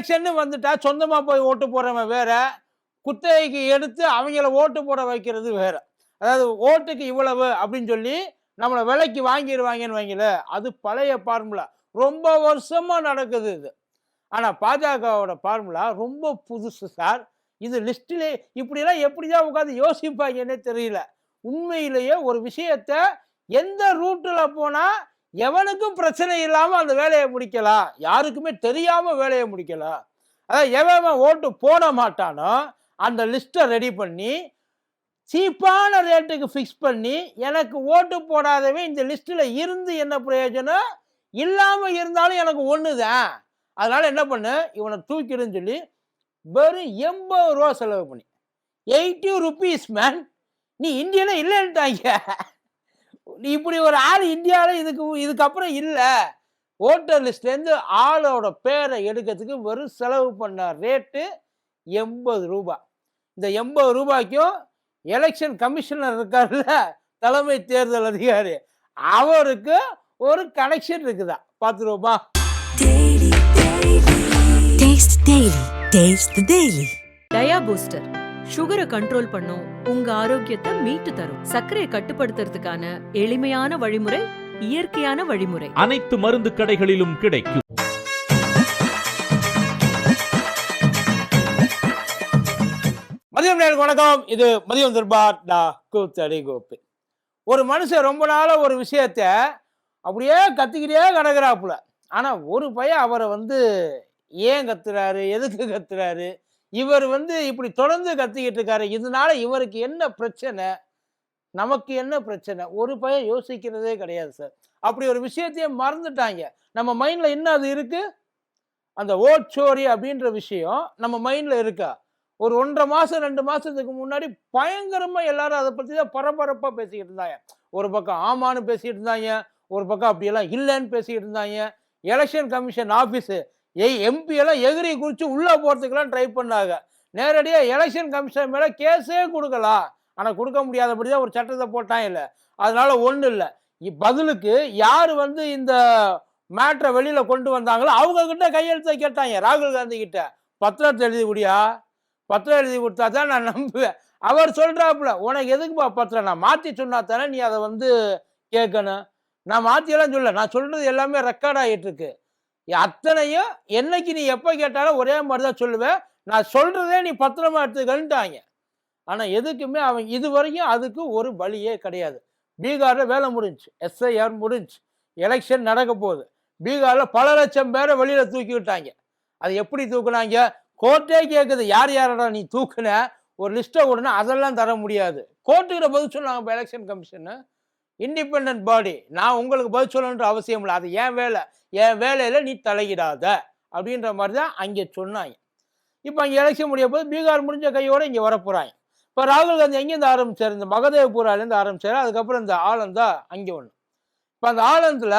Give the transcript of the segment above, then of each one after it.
எலெக்ஷன்னு வந்துட்டா சொந்தமாக போய் ஓட்டு போடுறவன் வேற. குத்தகைக்கு எடுத்து அவங்கள ஓட்டு போட வைக்கிறது வேற. அதாவது ஓட்டுக்கு இவ்வளவு அப்படின்னு சொல்லி நம்மளை விலைக்கு வாங்கிடுவாங்கன்னு வைங்கள அது பழைய ஃபார்முலா ரொம்ப வருஷமாக நடக்குது இது. ஆனால் பாஜகவோட ஃபார்முலா ரொம்ப புதுசு சார் இது லிஸ்ட்டிலே இப்படிலாம் எப்படிதான் உட்காந்து யோசிப்பாங்கன்னே தெரியல. உண்மையிலேயே ஒரு விஷயத்த எந்த ரூட்டில் போனால் எவனுக்கும் பிரச்சனை இல்லாமல் அந்த வேலையை முடிக்கலாம் யாருக்குமே தெரியாமல் வேலையை முடிக்கலாம் அதாவது எவன் ஓட்டு போட மாட்டானோ அந்த லிஸ்ட்டை ரெடி பண்ணி சீப்பான ரேட்டுக்கு ஃபிக்ஸ் பண்ணி எனக்கு ஓட்டு போடாதவன் இந்த லிஸ்ட்டில் இருந்து என்ன பிரயோஜனம்? இல்லாமல் இருந்தாலும் எனக்கு ஒன்று தான் அதனால் என்ன பண்ணு? இவனை தூக்கிடுன்னு சொல்லி வெறும் எண்பது ரூபா செலவு பண்ணி. எயிட்டி ருபீஸ் மேன் நீ இந்தியனே இல்லைன்ட்டாங்க. இப்படி ஒரு ஆள் இந்தியாவில் இதுக்கு இதுக்கப்புறம் இல்லை. ஓட்டர் லிஸ்ட்லேருந்து ஆளோட பேரை எடுக்கிறதுக்கு வெறும் செலவு பண்ண ரேட்டு எண்பது ரூபாய் இந்த எண்பது ரூபாய்க்கும் எலெக்ஷன் கமிஷனர் இருக்கார்ல தலைமை தேர்தல் அதிகாரி அவருக்கு ஒரு கனெக்ஷன் இருக்குதா? the daily. டயா பூஸ்டர் சுகரை கண்ட்ரோல் பண்ணும் உங்க ஆரோக்கியத்தை மீட்டு தரும். சர்க்கரையை கட்டுப்படுத்துறதுக்கான எளிமையான வழிமுறை இயற்கையான வழிமுறை. அனைத்து மருந்து கடைகளிலும் கிடைக்கும். மதியம் வணக்கம். இது மதியம் தர்பார் டா கூத்தடி கோப்பு ஒரு மனுஷன் ரொம்ப நாளா ஒரு விஷயத்த அப்படியே கத்திக்கிட்டே கிடக்குறாப்புல. ஆனா ஒரு பையன் அவரை வந்து ஏன் கத்துறாரு எதுக்கு கத்துறாரு இவர் வந்து இப்படி தொடர்ந்து கத்திக்கிட்டு இருக்காரு. இதனால இவருக்கு என்ன பிரச்சனை? நமக்கு என்ன பிரச்சனை? ஒரு பையன் யோசிக்கிறதே கிடையாது சார். அப்படி ஒரு விஷயத்தையே மறந்துட்டாங்க. நம்ம மைண்ட்ல என்ன அது இருக்கு? அந்த ஓட்சோரி அப்படின்ற விஷயம் நம்ம மைண்ட்ல இருக்கா? ஒரு ஒன்றரை மாதம் ரெண்டு மாதத்துக்கு முன்னாடி பயங்கரமாக எல்லாரும் அதை பற்றி தான் பரபரப்பாக பேசிக்கிட்டு இருந்தாங்க. ஒரு பக்கம் ஆமான்னு பேசிக்கிட்டு இருந்தாங்க. ஒரு பக்கம் அப்படியெல்லாம் இல்லைன்னு பேசிக்கிட்டு இருந்தாங்க. எலெக்ஷன் கமிஷன் ஆஃபீஸு ஏய் எம்பி எல்லாம் எகிரி குறித்து உள்ளே போகிறதுக்கெல்லாம் ட்ரை பண்ணாங்க. நேரடியாக எலெக்ஷன் கமிஷன் மேலே கேஸே கொடுக்கலாம் ஆனால் கொடுக்க முடியாதபடி தான் ஒரு சட்டத்தை போட்டான் இல்லை. அதனால ஒன்றும் இல்லை. பதிலுக்கு யார் வந்து இந்த மேட்ரை வெளியில் கொண்டு வந்தாங்களோ அவங்கக்கிட்ட கையெழுத்தை கேட்டாங்க ராகுல் காந்தி கிட்ட. பத்திரத்தை எழுதி குடியா? பத்திரம் எழுதி கொடுத்தா தான் நான் நம்புவேன். அவர் சொல்கிறாப்புல உனக்கு எதுக்குப்பா பத்திரம்? நான் மாற்றி சொன்னா தானே நீ அதை வந்து கேட்கணும். நான் மாற்றியெல்லாம் சொல்ல நான் சொல்கிறது எல்லாமே ரெக்கார்ட் ஆகிட்டு இருக்கு அத்தனையும் என்னைக்கு நீ எப்போ கேட்டாலும் ஒரே மாதிரி தான் சொல்லுவேன். நான் சொல்றதே நீ பத்திரமா எடுத்துக்கன்ட்டாங்க. ஆனால் எதுக்குமே அவன் இது வரைக்கும் அதுக்கு ஒரு வழியே கிடையாது. பீகாரில் வேலை முடிஞ்சு எஸ்ஐஆர் முடிஞ்சு எலெக்ஷன் நடக்க போகுது. பீகாரில் பல லட்சம் பேரை வெளியில் தூக்கி விட்டாங்க அது எப்படி தூக்குனாங்க? கோர்ட்டே கேட்குது யார் யாரடா நீ தூக்குன? ஒரு லிஸ்ட்டை உடனே அதெல்லாம் தர முடியாது. கோர்ட்டுக்கிற பதில் சொன்னாங்க இப்போ எலெக்ஷன் கமிஷனு இண்டிபெண்ட் பாடி நான் உங்களுக்கு பதில் சொல்லணுன்ற அவசியம் இல்லை. அது என் வேலை. என் வேலையில் நீ தலையிடாத. அப்படின்ற மாதிரி தான் அங்கே சொன்னாங்க. இப்போ அங்கே எலெக்ஷன் முடிய போது பீகார் முடிஞ்ச கையோடு இங்கே வரப்போகிறாங்க இப்போ ராகுல் காந்தி எங்கேருந்து ஆரம்பிச்சார்? இந்த மகதேவ்புராலேருந்து ஆரம்பிச்சார். அதுக்கப்புறம் இந்த ஆலந்தா அங்கே ஒன்று இப்போ அந்த ஆலந்தில்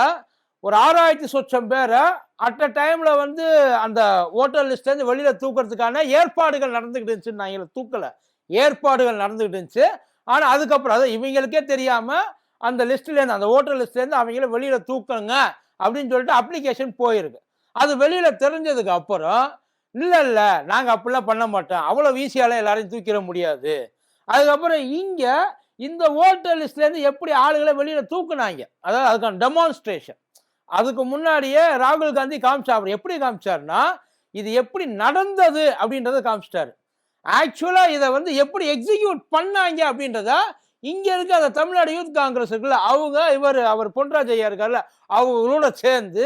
ஒரு ஆறாயிரத்தி சொச்சம் பேரை அட் அ டைமில் வந்து அந்த ஓட்டர் லிஸ்ட்லேருந்து வெளியில் தூக்கிறதுக்கான ஏற்பாடுகள் நடந்துக்கிட்டு இருந்துச்சு நான் தூக்கலை. ஏற்பாடுகள் நடந்துக்கிட்டு இருந்துச்சு. ஆனால் அதுக்கப்புறம் அது இவங்களுக்கே தெரியாமல் அந்த லிஸ்ட்லேருந்து அந்த ஓட்டர் லிஸ்ட்லேருந்து அவங்கள வெளியில் தூக்கணுங்க அப்படின்னு சொல்லிட்டு அப்ளிகேஷன் போயிருக்கு. அது வெளியில் தெரிஞ்சதுக்கு அப்புறம் இல்லை இல்லை நாங்கள் அப்படிலாம் பண்ண மாட்டோம். அவ்வளோ ஈஸியாலாம் எல்லாரையும் தூக்கிட முடியாது. அதுக்கப்புறம் இங்கே இந்த ஓட்டர் லிஸ்ட்லேருந்து எப்படி ஆளுகளை வெளியில் தூக்குனாங்க. அதாவது அதுக்கான டெமான்ஸ்ட்ரேஷன் அதுக்கு முன்னாடியே ராகுல் காந்தி காமிச்சார். அவர் எப்படி காமிச்சாருன்னா இது எப்படி நடந்தது அப்படின்றத காமிச்சிட்டாரு. ஆக்சுவலாக இதை வந்து எப்படி எக்ஸிக்யூட் பண்ணாங்க அப்படின்றத இங்க இருக்க அந்த தமிழ்நாடு யூத் காங்கிரஸ் இருக்குல்ல அவங்க இவர் அவர் பொன்ராஜ் ஐயா இருக்கார்ல அவங்களோட சேர்ந்து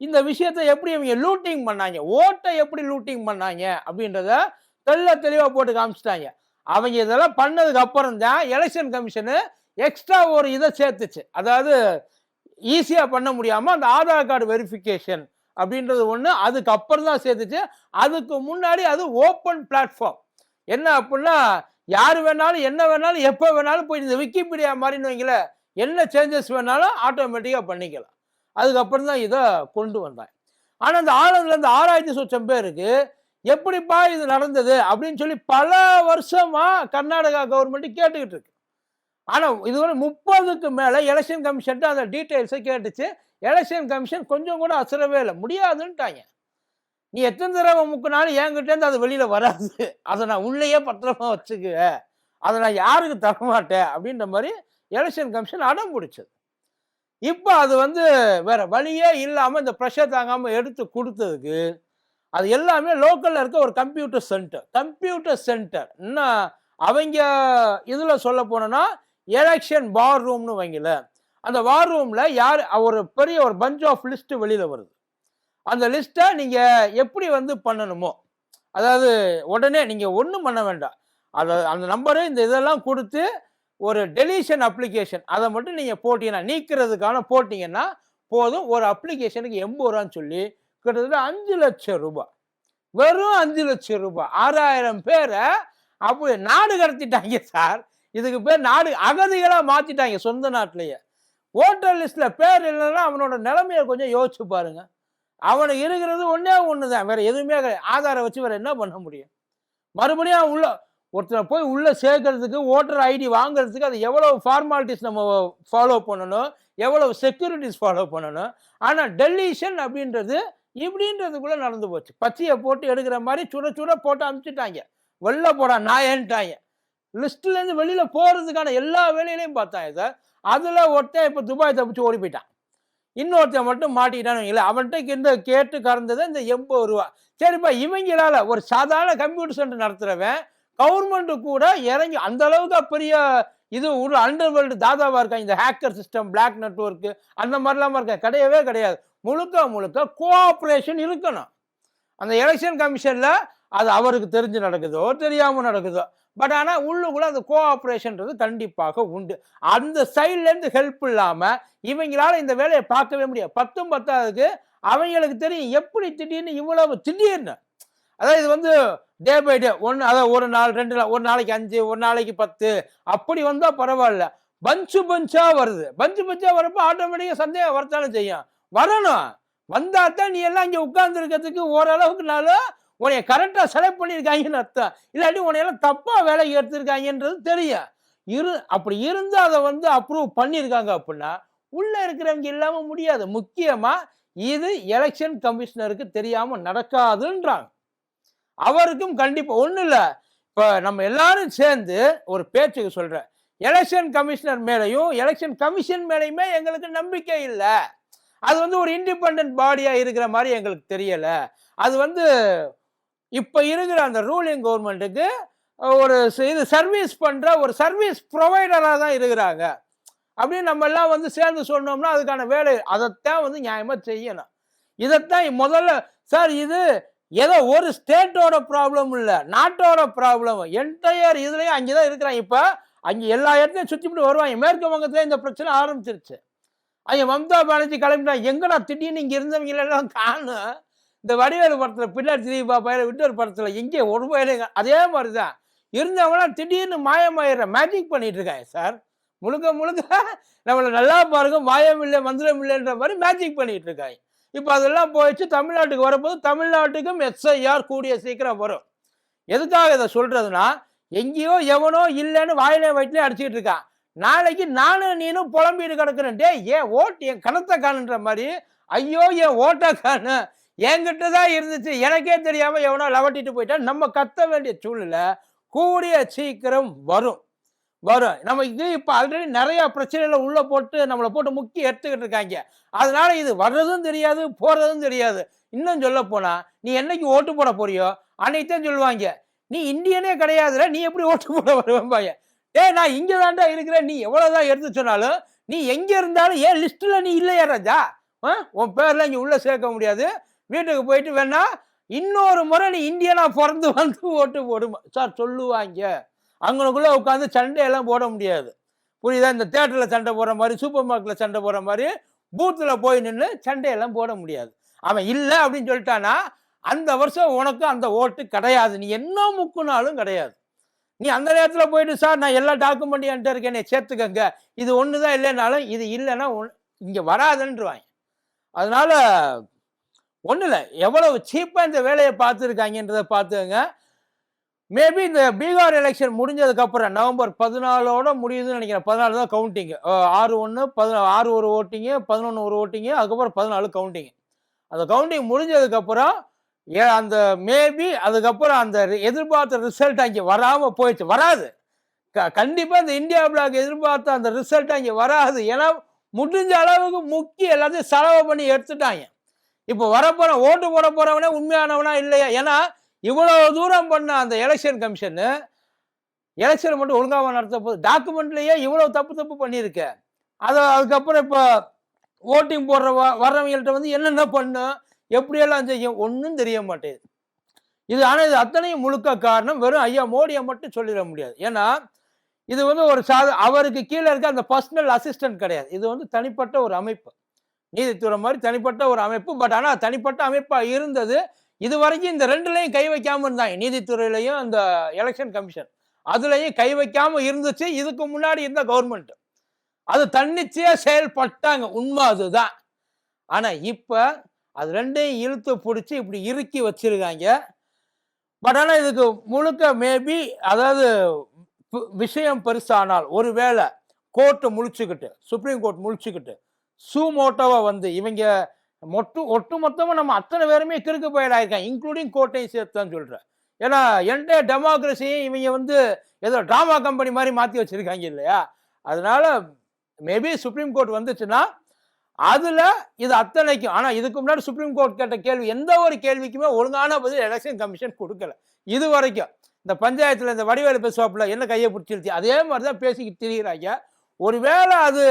இந்த விஷயத்தை எப்படி இவங்க லூட்டிங் பண்ணாங்க ஓட்டை எப்படி லூட்டிங் பண்ணாங்க அப்படின்றத தெல்ல தெளிவாக போட்டு காமிச்சிட்டாங்க. அவங்க இதெல்லாம் பண்ணதுக்கு அப்புறம் தான் எலெக்ஷன் கமிஷனு எக்ஸ்ட்ரா ஒரு இதை சேர்த்துச்சு. அதாவது ஈஸியாக பண்ண முடியாமல் அந்த ஆதார் கார்டு வெரிஃபிகேஷன் அப்படின்றது ஒன்று அதுக்கப்புறம் தான் சேர்த்துச்சு. அதுக்கு முன்னாடி அது ஓப்பன் பிளாட்ஃபார்ம் என்ன அப்படின்னா யார் வேணாலும் என்ன வேணாலும் எப்போ வேணாலும் போய் இந்த விக்கிபீடியா மாதிரின்னு வைங்களேன் என்ன சேஞ்சஸ் வேணாலும் ஆட்டோமேட்டிக்காக பண்ணிக்கலாம். அதுக்கப்புறம் தான் இதை கொண்டு வந்தாங்க. ஆனால் இந்த ஆளுநர்ல இந்த ஆறாயிரத்தி சொச்சம் பேருக்கு எப்படிப்பா இது நடந்தது அப்படின்னு சொல்லி பல வருஷமாக கர்நாடகா கவர்மெண்ட் கேட்டுக்கிட்டு இருக்கு. ஆனால் இதுவரை முப்பதுக்கு மேலே எலெக்ஷன் கமிஷன்ட்டு அந்த டீட்டெயில்ஸை கேட்டுச்சு. எலெக்ஷன் கமிஷன் கொஞ்சம் கூட அசரவே இல்லை. முடியாதுன்ட்டாங்க. நீ எத்தனை தடவை முக்குனாலும் என்கிட்டேருந்து அது வெளியில் வராது. அதை நான் உள்ளேயே பத்திரமா வச்சுக்குவேன். அதை நான் யாருக்கு தரமாட்டேன்? அப்படின்ற மாதிரி எலெக்ஷன் கமிஷன் அடம் பிடிச்சது. இப்போ அது வந்து வேற வழியே இல்லாமல் இந்த ப்ரெஷர் தாங்காமல் எடுத்து கொடுத்ததுக்கு அது எல்லாமே லோக்கலில் இருக்க ஒரு கம்ப்யூட்டர் சென்டர் கம்ப்யூட்டர் சென்டர் இன்னும் அவங்க இதில் சொல்ல போனோன்னா எலெக்ஷன் வார் ரூம்னு வைங்கல அந்த வார் ரூமில் யார் ஒரு பெரிய ஒரு பஞ்ச் ஆஃப் லிஸ்ட்டு வெளியில் வருது. அந்த லிஸ்ட்டை நீங்கள் எப்படி வந்து பண்ணணுமோ அதாவது உடனே நீங்கள் ஒன்றும் பண்ண வேண்டாம். அதை அந்த நம்பரு இந்த இதெல்லாம் கொடுத்து ஒரு டெலிஷன் அப்ளிகேஷன் அதை மட்டும் நீங்கள் போட்டீங்கன்னா நீக்கிறதுக்கான போட்டிங்கன்னா போதும். ஒரு அப்ளிகேஷனுக்கு எண்பது ரூபான்னு சொல்லி கிட்டத்தட்ட அஞ்சு லட்சம் ரூபாய். வெறும் அஞ்சு லட்சம் ரூபாய். ஆறாயிரம் பேரை அப்படி நாடு கடத்திட்டாங்க சார். இதுக்கு பேர் நாடு அகதிகளாக மாற்றிட்டாங்க சொந்த நாட்டிலேயே. ஓட்டர் லிஸ்ட்டில் பேர் இல்லைன்னா அவனோட நிலைமையை கொஞ்சம் யோசிச்சு பாருங்கள் அவனை இருக்கிறது ஒன்றே ஒன்று தான் வேறு எதுவுமே கிடையாது ஆதாரம் வச்சு வேறு என்ன பண்ண முடியும்? மறுபடியும் அவன் உள்ள ஒருத்தரை போய் உள்ளே சேர்க்கறதுக்கு ஓட்டர் ஐடி வாங்குறதுக்கு அது எவ்வளோ ஃபார்மாலிட்டிஸ் நம்ம ஃபாலோ பண்ணணும்? எவ்வளோ செக்யூரிட்டிஸ் ஃபாலோ பண்ணணும்? ஆனால் டெல்லிஷன் அப்படின்றது இப்படின்றதுக்குள்ளே நடந்து போச்சு. பச்சையை போட்டு எடுக்கிற மாதிரி சுட சுட போட்டு அனுப்பிச்சிட்டாங்க வெளில போடா நாயன்ட்டாங்க. லிஸ்ட்லேருந்து வெளியில் போகிறதுக்கான எல்லா வேலையிலையும் பார்த்தாங்க சார் அதில் ஒருத்தன் இப்போ துபாய் தப்பிச்சு ஓடி போயிட்டான். இன்னொருத்தன் மட்டும் மாட்டிக்கிட்டானு இல்லை அவன்கிட்ட இந்த கேட்டு கறந்தது இந்த எண்பது ரூபா சரிப்பா இவங்களால ஒரு சாதாரண கம்ப்யூட்டர் சென்டர் நடத்துகிறவன் கவர்மெண்ட்டு கூட இறங்கி அந்த அளவுக்கு பெரிய இது ஒரு அண்டர் வேர்ல்டு தாதாவாக இருக்காங்க இந்த ஹேக்கர் சிஸ்டம் பிளாக் நெட்ஒர்க்கு அந்த மாதிரிலாம் இருக்க? கிடையவே கிடையாது. முழுக்க முழுக்க கோஆப்ரேஷன் இருக்கணும். அந்த எலெக்ஷன் கமிஷனில் அது அவருக்கு தெரிஞ்சு நடக்குதோ தெரியாமல் நடக்குதோ பட் ஆனால் உள்ளுக்குள்ள அந்த கோஆப்ரேஷன்றது கண்டிப்பாக உண்டு. அந்த சைட்லேருந்து ஹெல்ப் இல்லாமல் இவங்களால இந்த வேலையை பார்க்கவே முடியாது. பத்தும் பத்தாவதுக்கு அவங்களுக்கு தெரியும் எப்படி திடீர்னு இவ்வளவு திடீர்னு. அதாவது இது வந்து டே பை டே ஒன்று அதாவது ஒரு நாள் ரெண்டு நாள் ஒரு நாளைக்கு அஞ்சு ஒரு நாளைக்கு பத்து அப்படி வந்தால் பரவாயில்ல. பஞ்சு பஞ்சாக வருது. பஞ்சு பஞ்சாக வரப்போ ஆட்டோமேட்டிக்காக சந்தேகம் வரத்தாலும் செய்யும். வரணும். வந்தால் தான் நீ எல்லாம் இங்கே உட்கார்ந்துருக்கிறதுக்கு ஓரளவுக்குனாலும் உன்னைய கரெக்டாக செலக்ட் பண்ணியிருக்காங்கன்னு அர்த்தம். இல்லாட்டி உன்னையெல்லாம் தப்பாக வேலைக்கு எடுத்திருக்காங்கன்றது தெரியும். இரு அப்படி இருந்து அதை வந்து அப்ரூவ் பண்ணியிருக்காங்க அப்படின்னா உள்ளே இருக்கிறவங்க இல்லாமல் முடியாது. முக்கியமாக இது எலெக்ஷன் கமிஷனருக்கு தெரியாமல் நடக்காதுன்றாங்க. அவருக்கும் கண்டிப்பாக ஒன்றும் இல்லை. இப்போ நம்ம எல்லாரும் சேர்ந்து ஒரு பேச்சுக்கு சொல்கிறேன் எலெக்ஷன் கமிஷனர் மேலேயும் எலெக்ஷன் கமிஷன் மேலேயுமே எங்களுக்கு நம்பிக்கை இல்லை. அது வந்து ஒரு இண்டிபெண்ட் பாடியாக இருக்கிற மாதிரி எங்களுக்கு தெரியலை. அது வந்து இப்போ இருக்கிற அந்த ரூலிங் கவர்மெண்ட்டுக்கு ஒரு இது சர்வீஸ் பண்ணுற ஒரு சர்வீஸ் ப்ரொவைடராக தான் இருக்கிறாங்க. அப்படின்னு நம்ம எல்லாம் வந்து சேர்ந்து சொன்னோம்னா அதுக்கான வேலை அதைத்தான் வந்து நியாயமாக செய்யணும். இதைத்தான் முதல்ல சார் இது ஏதோ ஒரு ஸ்டேட்டோட ப்ராப்ளம் இல்லை நாட்டோட ப்ராப்ளம் என்டையர் இதுலேயும் அங்கே தான் இருக்கிறாங்க. இப்போ அங்கே எல்லா இடத்துலையும் சுற்றிவிட்டு வருவாங்க. மேற்கு வங்கத்தில் இந்த பிரச்சனை ஆரம்பிச்சிருச்சு. அங்கே மம்தா பானர்ஜி கிளம்பிட்டாங்க எங்கடா திடீர்னு இங்கே இருந்தவங்க எல்லாம் காணும்? இந்த வடிவேலு படத்தில் பின்னாடி திரும்பி பையன் இன்னொரு படத்தில் எங்கே ஒரு பயிலுங்க அதே மாதிரி தான் இருந்தவங்களாம் திடீர்னு மாயமாயிடுற மேஜிக் பண்ணிட்டு இருக்காங்க சார் முழுக்க முழுக்க நம்மளை நல்லா பாருங்க மாயம் இல்லை மந்திரம் இல்லைன்ற மாதிரி மேஜிக் பண்ணிட்டு இருக்காங்க. இப்போ அதெல்லாம் போயிடுச்சு தமிழ்நாட்டுக்கு வரப்போது தமிழ்நாட்டுக்கும் எஸ்ஐஆர் கூடிய சீக்கிரம் வரும். எதுக்காக இதை சொல்கிறதுனா எங்கேயோ எவனோ இல்லைன்னு வாயிலே வயிற்றுலேயே அடிச்சுக்கிட்டு இருக்கான். நாளைக்கு நானும் நீனும் புலம்பிட்டு கிடக்குறேன். டே ஏன் ஓட்டு என் கணத்தை காணுன்ற மாதிரி? ஐயோ என் ஓட்டை காணு. என்கிட்ட தான் இருந்துச்சு. எனக்கே தெரியாமல் எவனோ லவட்டிட்டு போயிட்டா நம்ம கத்த வேண்டிய சூழ்நிலை கூடிய சீக்கிரம் வரும். வரும். நம்ம இது இப்போ ஆல்ரெடி நிறையா பிரச்சனைகளை உள்ளே போட்டு நம்மளை போட்டு முக்கி எடுத்துக்கிட்டு இருக்காங்க. அதனால இது வர்றதும் தெரியாது போகிறதும் தெரியாது. இன்னும் சொல்ல போனால் நீ என்னைக்கு ஓட்டு போட போறியோ அன்னைக்கு தான் சொல்லுவாங்க. நீ இந்தியனே கிடையாதுல நீ எப்படி ஓட்டு போட வருவாங்க ஏ நான் இங்கே தாண்டா இருக்கிறேன். நீ எவ்வளவுதான் எடுத்து சொன்னாலும் நீ எங்கே இருந்தாலும் ஏன் லிஸ்ட்டில் நீ இல்லையா ராஜா? ஆ? உன் பேர்ல இங்கே உள்ளே சேர்க்க முடியாது. வீட்டுக்கு போயிட்டு வேணா இன்னொரு முறை நீ இந்தியனா பிறந்து வந்து ஓட்டு போடும்? சார் சொல்லுவாங்க. அங்கனுக்குள்ள உட்காந்து சண்டையெல்லாம் போட முடியாது. புரியுதா? இந்த தேட்டரில் சண்டை போடுற மாதிரி சூப்பர் மார்க்கெட்டில் சண்டை போடுற மாதிரி பூத்தில் போய் நின்று சண்டையெல்லாம் போட முடியாது. அவன் இல்லை அப்படின்னு சொல்லிட்டானா அந்த வருஷம் உனக்கு அந்த ஓட்டு கிடையாது. நீ என்ன முக்குனாலும் கிடையாது. நீ அந்த நேரத்தில் போயிட்டு சார் நான் எல்லா டாக்குமெண்ட் என்கிட்ட இருக்கேன். சேர்த்துக்கங்க. இது ஒன்று தான் இல்லைனாலும் இது இல்லைன்னா இங்கே வராதுன்றவாங்க. அதனால் ஒன்றும் இல்லை எவ்வளவு சீப்பாக இந்த வேலையை பார்த்துருக்காங்கன்றத பார்த்துங்க மேபி இந்த பீகார் எலெக்ஷன் முடிஞ்சதுக்கப்புறம் நவம்பர் பதினாலோட முடியுதுன்னு நினைக்கிறேன். பதினாலு தான் கவுண்டிங்கு ஆறு ஒன்று பதினா ஆறு ஒரு ஓட்டிங்கு பதினொன்று ஒரு ஓட்டிங்கு அதுக்கப்புறம் பதினாலு கவுண்டிங்கு அந்த கவுண்டிங் முடிஞ்சதுக்கப்புறம் ஏ அந்த மேபி அதுக்கப்புறம் அந்த எதிர்பார்த்த ரிசல்ட் அங்கே வராமல் போயிடுச்சு. வராது. க கண்டிப்பாக இந்த இந்தியா பிளாக் எதிர்பார்த்த அந்த ரிசல்ட் அங்கே வராது. ஏன்னா முடிஞ்ச அளவுக்கு முக்கிய எல்லாத்தையும் செலவு பண்ணி எடுத்துட்டாங்க. இப்போ வரப்போற ஓட்டு போட போறவனே உண்மையானவனா இல்லையா? ஏன்னா இவ்வளவு தூரம் பண்ண அந்த எலெக்ஷன் கமிஷனு எலெக்ஷன் மட்டும் ஒழுங்காக நடத்த போது டாக்குமெண்ட்லயே இவ்வளவு தப்பு தப்பு பண்ணியிருக்க. அதை அதுக்கப்புறம் இப்போ ஓட்டிங் போடுற வ வர்றவங்கள்ட்ட வந்து என்னென்ன பண்ணும் எப்படியெல்லாம் செய்யும் ஒன்றும் தெரிய மாட்டேங்குது. இது ஆனால் இது அத்தனையும் முழுக்க காரணம் வெறும் ஐயா மோடியை மட்டும் சொல்லிட முடியாது. ஏன்னா இது வந்து ஒரு சாத அவருக்கு கீழே இருக்க அந்த பர்சனல் அசிஸ்டன்ட் கிடையாது. இது வந்து தனிப்பட்ட ஒரு அமைப்பு. நீதித்துறை மாதிரி தனிப்பட்ட ஒரு அமைப்பு. பட் ஆனால் தனிப்பட்ட அமைப்பாக இருந்தது. இது வரைக்கும் இந்த ரெண்டுலையும் கை வைக்காமல் இருந்தாங்க. நீதித்துறையிலையும் அந்த எலெக்ஷன் கமிஷன் அதுலேயும் கை வைக்காமல் இருந்துச்சு. இதுக்கு முன்னாடி இருந்த கவர்மெண்ட் அது தன்னிச்சையாக செயல்பட்டாங்க. உண்மை அதுதான். ஆனால் இப்போ அது ரெண்டையும் இழுத்து பிடிச்சி இப்படி இறுக்கி வச்சிருக்காங்க. பட் ஆனால் இதுக்கு முழுக்க மேபி அதாவது பு- விஷயம் பெருசானால் ஒருவேளை கோர்ட்டு முழிச்சுக்கிட்டு சுப்ரீம் கோர்ட் முழிச்சுக்கிட்டு சூமோட்டோவை வந்து இவங்க மொட்டு ஒட்டு மொத்தமாக நம்ம அத்தனை பேருமே கிறுக்கு போயிடாயிருக்காங்க இன்க்ளூடிங் கோர்ட்டையும் சேர்த்தான்னு சொல்கிறேன் ஏன்னா என்டைய டெமோக்ரஸியும் இவங்க வந்து ஏதோ ட்ராமா கம்பெனி மாதிரி மாற்றி வச்சுருக்காங்க இல்லையா? அதனால மேபி சுப்ரீம் கோர்ட் வந்துச்சுன்னா அதில் இது அத்தனைக்கும். ஆனால் இதுக்கு முன்னாடி சுப்ரீம் கோர்ட் கேட்ட கேள்வி எந்த ஒரு கேள்விக்குமே ஒழுங்கான பதில் எலெக்ஷன் கமிஷன் கொடுக்கல. இது வரைக்கும். இந்த பஞ்சாயத்தில் இந்த வடிவேலு பேசுவாப்பில் என்ன கையை பிடிச்சிருச்சு? அதே மாதிரி தான் பேசிக்கிட்டு திரிகிறாங்க ஒருவேளை அது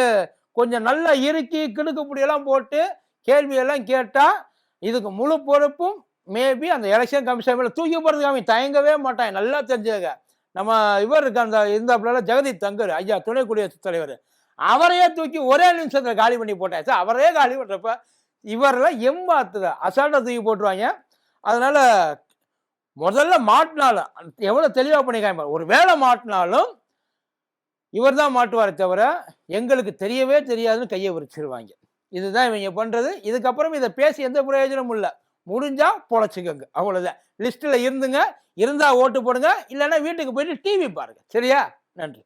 கொஞ்சம் நல்லா இறுக்கி கிடுக்குப்படியெல்லாம் போட்டு கேள்வியெல்லாம் கேட்டால் இதுக்கு முழு பொறுப்பும் மேபி அந்த எலெக்ஷன் கமிஷன் மேலே தூக்கி போகிறதுக்கு அவன் தயங்கவே மாட்டான். நல்லா தெரிஞ்சதுங்க நம்ம இவர் இருக்க அந்த இருந்தாப்புல ஜெகதீப் தங்கர் ஐயா துணை குடியரசுத் தலைவர். அவரையே தூக்கி ஒரே நிமிஷத்தில் காலி பண்ணி போட்டாச்சு. அவரே காலி பண்ணுறப்ப இவரெல்லாம் எம்பாத்துல அசால்ட்டாக தூக்கி போட்டுருவாங்க. அதனால் முதல்ல மாட்டினாலும் எவ்வளோ தெளிவாக பண்ணிக்காம ஒரு வேலை மாட்டினாலும் இவர் தான் மாட்டுவாரே தவிர எங்களுக்கு தெரியவே தெரியாதுன்னு கையை விரிச்சிருவாங்க. இதுதான் இவங்க பண்ணுறது இதுக்கப்புறம் இதை பேசி எந்த பிரயோஜனமும் இல்லை. முடிஞ்சா பொழைச்சிக்கோங்க. அவ்வளோதான் லிஸ்ட்டில் இருந்துங்க. இருந்தால் ஓட்டு போடுங்க. இல்லைன்னா வீட்டுக்கு போயிட்டு டிவி பாருங்கள் சரியா? நன்றி.